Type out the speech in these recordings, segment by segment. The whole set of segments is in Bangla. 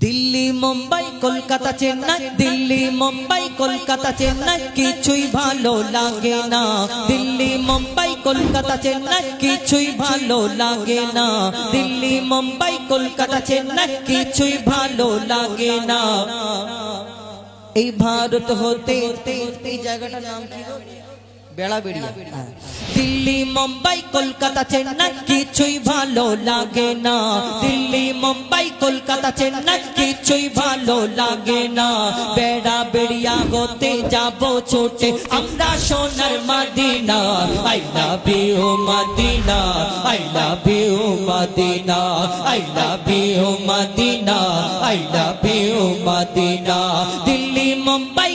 দিল্লি, মুম্বাই, কলকাতা, চেন্নাই। দিল্লি, মুম্বাই, কলকাতা, চেন্নাই, কিছুই ভালো লাগে না। দিল্লি, মুম্বাই, কলকাতা, চেন্নাই, কিছুই ভালো লাগে না। দিল্লি, মুম্বাই, কলকাতা, চেন্নাই, কিছুই ভালো লাগে না। এই ভারত হতে জায়গাটার নাম কি? বেড়াবেড়িয়া। দিল্লি, মুম্বাই, কলকাতা, চেন্নাই, কিছুই ভালো লাগে না। দিল্লি, মুম্বাই, কলকাতা, চেন্নাই, কিছুই ভালো লাগে না। বেড়া বেড়িয়া হতে যাব ছোটে, আমরা সোনার Madina. I love you, Madina. I love you, Madina. I love you, Madina. I love you, Madina. Delhi, Mumbai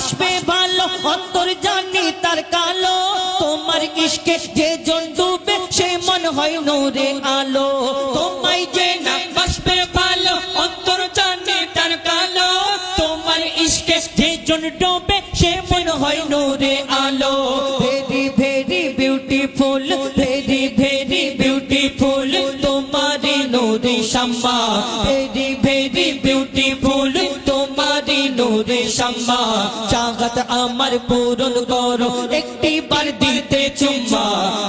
বাসবে ভালো, অন্তর জানি তার কালো। তোমার ইশকে যে জন ডুবে, সে মন হয় নূরে আলো। তোমায় যে না ভালো, অন্তর জানি তার কালো। তোমার ইশকে যে জন ডুবে, সে মন হয় নূরে আলো। Very very beautiful very very beautiful তোমারি নূরে শাম্মা ভেরি ভেরি বিউটিফুল চাহত আমার পূরণ করো। একটি বার দিতে চুম্মা।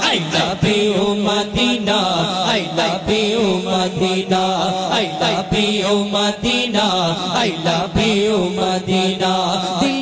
I love you Madina. I love you Madina. I love you Madina. I love you Madina. Delhi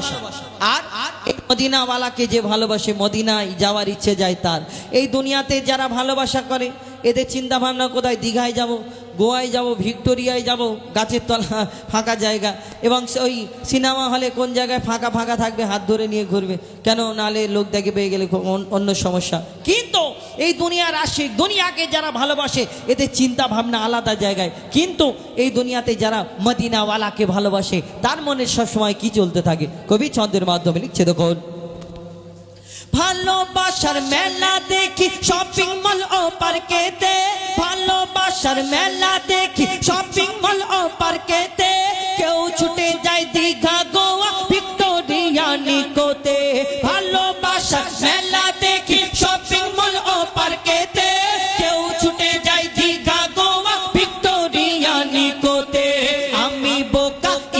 ভালোবাসা। আর এই মদিনাওয়ালাকে যে ভালোবাসে, মদিনায় যাওয়ার ইচ্ছে যায় তার। এই দুনিয়াতে যারা ভালোবাসা করে এদের চিন্তা ভাবনা কোথায়? দীঘায় যাব, গোয়ায় যাব, ভিক্টোরিয়ায় যাব, গাছের তলা, ফাঁকা জায়গা। এবং ওই সিনেমা হলে কোন জায়গায় ফাঁকা ফাঁকা থাকবে, হাত ধরে নিয়ে ঘুরবে। কেন নালে লোক দেখে পেয়ে গেলে অন্য সমস্যা। কিন্তু এই দুনিয়ার আশিক, দুনিয়াকে যারা ভালোবাসে, এদের চিন্তা ভাবনা আলাদা জায়গায়। কিন্তু এই দুনিয়াতে যারা মদিনাওয়ালাকে ভালোবাসে, তার মনে সবসময় কি চলতে থাকে? কবি ছন্দের মাধ্যমে লিখছে দেখুন। ভালোবাসার মেলা দেখি শপিং মল ও পার্কেতে ভালোবাসার মেলা দেখি শপিং মল ও পার্কেতে কেউ ছুটে যায় দীঘা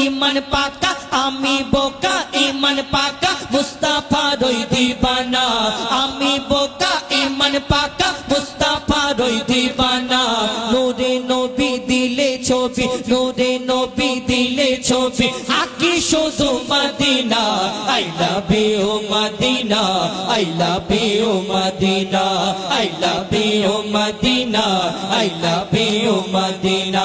ইমান পাকা, আমি বোকা, ইমান পাকা, মুস্তাফা রই দিবানা। আমি বোকা, ইমান পাকা, মুস্তাফা রই দিবানা। নূরে নবী দিলে ছবি, নূরে নবী দিলে ছবি। আকি শুধু Madina, I love you Madina, I love you Madina, I love you Madina, I love you Madina.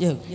chứ